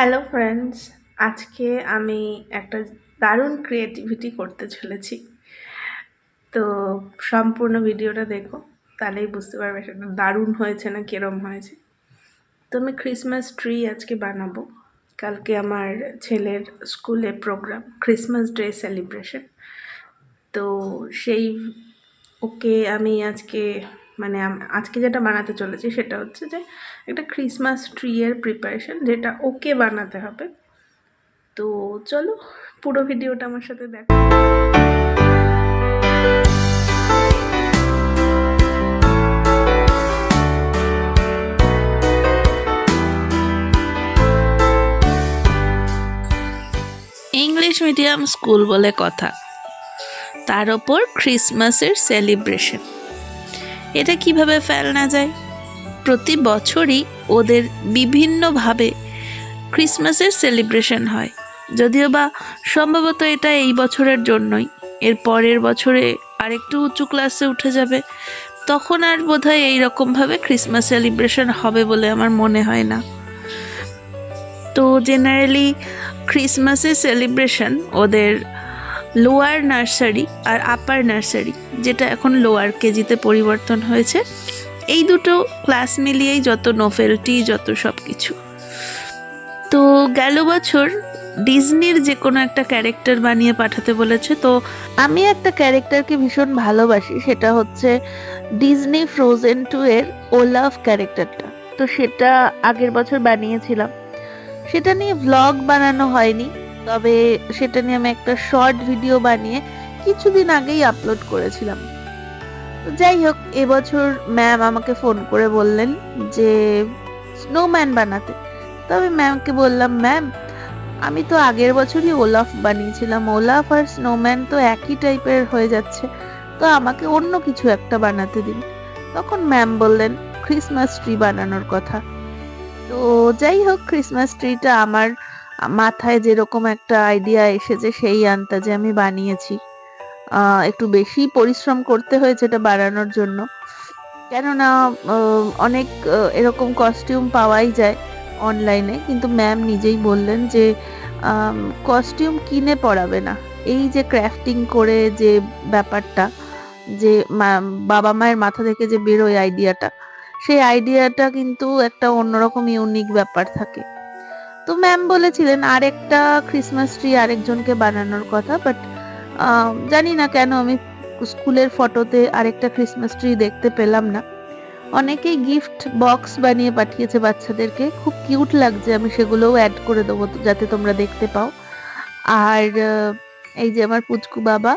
Hello friends আজকে আমি একটা দারুণ ক্রিয়েটিভিটি করতে চলেছি। তো সম্পূর্ণ ভিডিওটা দেখো, তাহলেই বুঝতে পারবে সেটা দারুণ হয়েছে না কিরম হয়েছে। তো আমি ক্রিসমাস ট্রি আজকে বানাবো। কালকে আমার ছেলের স্কুলে প্রোগ্রাম ক্রিসমাস ডে সেলিব্রেশন তো সেই, ওকে আমি আজকে মানে আজকে যেটা বানাতে চলেছি সেটা হচ্ছে যে একটা ক্রিসমাস ট্রি এর প্রিপারেশন যেটা ওকে বানাতে হবে। তো চলো, পুরো ভিডিওটা আমার সাথে দেখো। ইংলিশ মিডিয়াম স্কুল বলে কথা। তার ওপর ক্রিসমাসের সেলিব্রেশন এটা কীভাবে ফেলনা যায়? প্রতি বছরই ওদের বিভিন্নভাবে ক্রিসমাসের সেলিব্রেশন হয়। যদিও বা সম্ভবত এটা এই বছরের জন্যই, এর পরের বছরে আরেকটু উঁচু ক্লাসে উঠে যাবে, তখন আর বোধহয় এইরকমভাবে ক্রিসমাস সেলিব্রেশন হবে বলে আমার মনে হয় না। তো জেনারেলি ক্রিসমাসের সেলিব্রেশন ওদের লোয়ার নার্সারি আর আপার নার্সারি যেটা এখন লোয়ার কেজিতে পরিবর্তন হয়েছে। এই দুটো ক্লাস মিলিয়েই যত নোভেলটি যত সব কিছু তো গেল বছর ডিজনির যে কোনো একটা ক্যারেক্টার বানিয়ে পাঠাতে বলেছে, তো আমি একটা ক্যারেক্টারকে ভীষণ ভালোবাসি, সেটা হচ্ছে ডিজনি ফ্রোজেন টু এর ওলাফ ক্যারেক্টারটা তো সেটা আগের বছর বানিয়েছিলাম। সেটা নিয়ে ভ্লগ বানানো হয়নি তবে সেটা নিয়ে আমি একটা শর্ট ভিডিও বানিয়ে কিছুদিন আগেই আপলোড করেছিলাম। যাই হোক, এবছর ম্যাম আমাকে ফোন করে বললেন যে স্নোম্যান বানাতে। তো আমি ম্যামকে বললাম ম্যাম আমি তো আগের বছরই ওলাফ বানিয়েছিলাম। ওলাফ আর স্নোম্যান তো একই টাইপের হয়ে যাচ্ছে। তো আমাকে অন্য কিছু একটা বানাতে দিন। তখন ম্যাম বললেন ক্রিসমাস ট্রি বানানোর কথা। তো যাই হোক ক্রিসমাস ট্রিটা আমার মাথায় যেরকম একটা আইডিয়া এসেছে সেই আন্দাজে আমি বানিয়েছি। একটু বেশি পরিশ্রম করতে হয়েছে এটা বানানোর জন্য। কেননা অনেক এরকম কস্টিউম পাওয়াই যায় অনলাইনে কিন্তু ম্যাম নিজেই বললেন যে কস্টিউম কিনে পড়াবে না। এই যে ক্রাফটিং করে যে ব্যাপারটা, যে বাবা মায়ের মাথা থেকে যে বেরোয় আইডিয়াটা সেই আইডিয়াটা কিন্তু একটা অন্যরকম ইউনিক ব্যাপার থাকে। তো ম্যাম বলেছিলেন আরেকটা ক্রিসমাস ট্রি আরেকজনকে বানানোর কথা বাট জানি না কেন আমি স্কুলের ফটোতে আরেকটা ক্রিসমাস ট্রি দেখতে পেলাম না। অনেকেই গিফট বক্স বানিয়ে পাঠিয়েছে বাচ্চাদেরকে, খুব কিউট লাগছে, আমি সেগুলোও অ্যাড করে দেবো যাতে তোমরা দেখতে পাও। আর এই যে আমার পুচকু বাবা,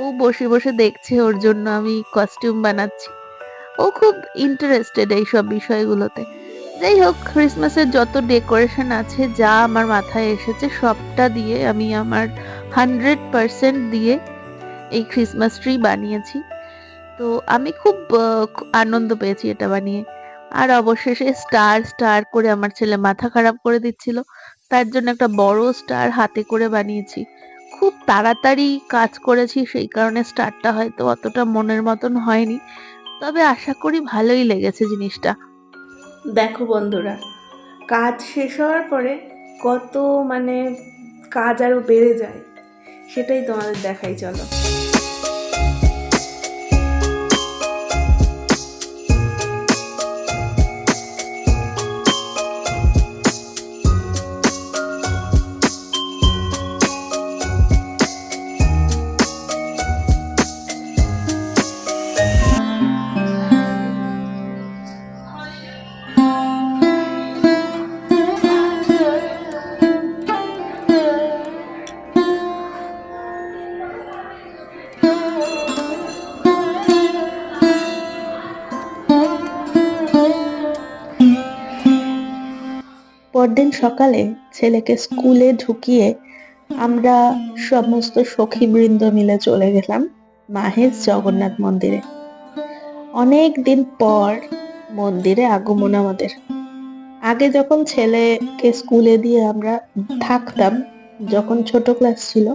ও বসে বসে দেখছে ওর জন্য আমি কস্টিউম বানাচ্ছি। ও খুব ইন্টারেস্টেড এইসব বিষয়গুলোতে। যাই হোক ক্রিসমাসের যত ডেকোরেশন আছে, যা আমার মাথায় এসেছে, সবটা দিয়ে আমি আমার হান্ড্রেড পার্সেন্ট দিয়ে এই ক্রিসমাস ট্রি বানিয়েছি। তো আমি খুব আনন্দ পেয়েছি এটা বানিয়ে। আর অবশেষে স্টার স্টার করে আমার ছেলে মাথা খারাপ করে দিচ্ছিল। তার জন্য একটা বড় স্টার হাতে করে বানিয়েছি। খুব তাড়াতাড়ি কাজ করেছি, সেই কারণে স্টারটা হয়তো অতটা মনের মতন হয়নি। তবে আশা করি ভালোই লেগেছে জিনিসটা। দেখো বন্ধুরা, কাজ শেষ হওয়ার পরে কত মানে কাজ আরও বেড়ে যায়, সেটাই তোমাদের দেখাই, চলো। পরদিন সকালে ছেলেকে স্কুলে ঢুকিয়ে আমরা সমস্ত সখীবৃন্দ মিলে চলে গেলাম মাহেশ জগন্নাথ মন্দিরে। অনেক দিন পর মন্দিরে আগমন আমাদের। আগে যখন ছেলেকে স্কুলে দিয়ে আমরা থাকতাম, যখন ছোট ক্লাস ছিল,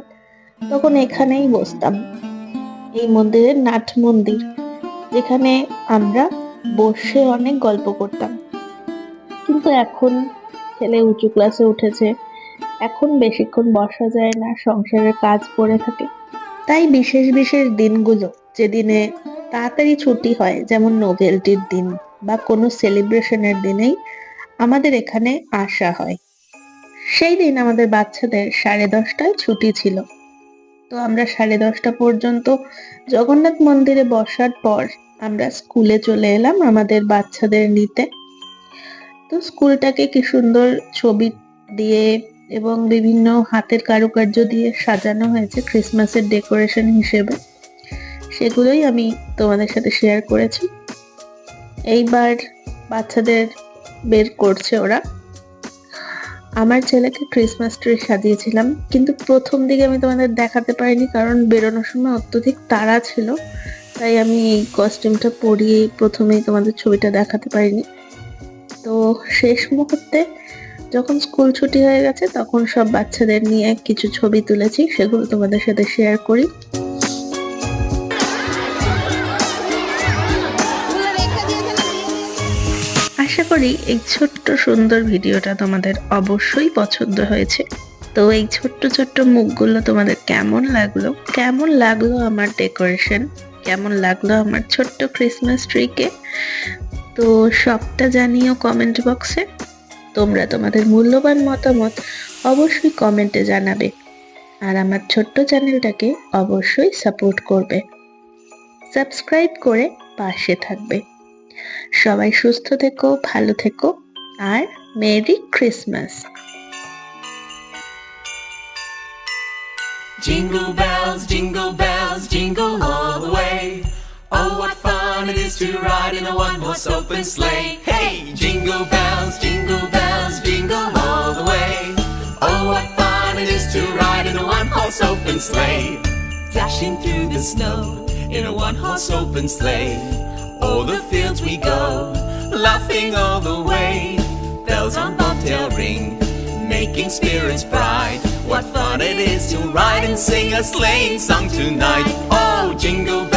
তখন এখানেই বসতাম। এই মন্দিরের নাট মন্দির, যেখানে আমরা বসে অনেক গল্প করতাম। কিন্তু এখন ছেলে উঁচু ক্লাসে উঠেছে। এখন বেশিক্ষণ বসা যায় না, সংসারের কাজ পড়ে থাকে। তাই বিশেষ বিশেষ দিনগুলো যেদিনে তাড়াতাড়ি ছুটি হয়, যেমন নোভেলটির দিন বা কোনো সেলিব্রেশনের দিনেই আমাদের এখানে আসা হয়। সেই দিন আমাদের বাচ্চাদের সাড়ে দশটায় ছুটি ছিল। তো আমরা সাড়ে দশটা পর্যন্ত জগন্নাথ মন্দিরে বসার পর আমরা স্কুলে চলে এলাম আমাদের বাচ্চাদের নিতে। তো স্কুলটাকে কি সুন্দর ছবি দিয়ে এবং বিভিন্ন হাতের কারুকার্য দিয়ে সাজানো হয়েছে ক্রিসমাসের ডেকোরেশন হিসেবে, সেগুলোই আমি তোমাদের সাথে শেয়ার করেছি। এইবার বাচ্চাদের বের করছে ওরা। আমার ছেলেকে ক্রিসমাস ট্রি সাজিয়েছিলাম, কিন্তু প্রথম দিকে আমি তোমাদের দেখাতে পারিনি, কারণ বেরোনোর সময় অত্যধিক তাড়া ছিল, তাই আমি এই কস্টিউমটা পরিয়ে প্রথমেই তোমাদের ছবিটা দেখাতে পারিনি। তো শেষ মুহূর্তে যখন স্কুল ছুটি হয়ে গেছে, তখন সব বাচ্চাদের নিয়ে কিছু ছবি তুলেছি, সেগুলো তোমাদের সাথে শেয়ার করি। আশা করি এই ছোট্ট সুন্দর ভিডিওটা তোমাদের অবশ্যই পছন্দ হয়েছে। তো এই ছোট্ট ছোট্ট মুখগুলো তোমাদের কেমন লাগল? কেমন লাগল আমার ডেকোরেশন কেমন লাগল আমার ছোট্ট ক্রিসমাস ট্রিকে তো সবটা জানিও কমেন্ট বক্সে তোমরা তোমাদের মূল্যবান মতামত অবশ্যই কমেন্টে জানাবে। আর আমার ছোট্ট চ্যানেলটাকে অবশ্যই সাপোর্ট করবে। সাবস্ক্রাইব করে পাশে থাকবে। সবাই সুস্থ থেকো ভালো থেকো আর merry Christmas. Jingle bells, jingle bells, jingle all the way. Fun it is to ride in a one-horse open sleigh. Hey, jingle bells, jingle bells, jingle all the way. Oh, what fun it is to ride in a one-horse open sleigh. Dashing through the snow in a one-horse open sleigh. O'er the fields we go, laughing all the way. Bells on bobtail ring, making spirits bright. What fun it is to ride and sing a sleighing song tonight. Oh, jingle bells,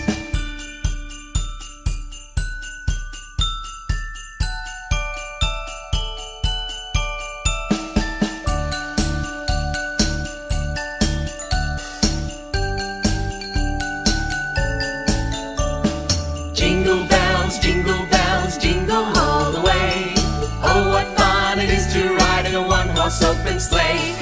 toss up and.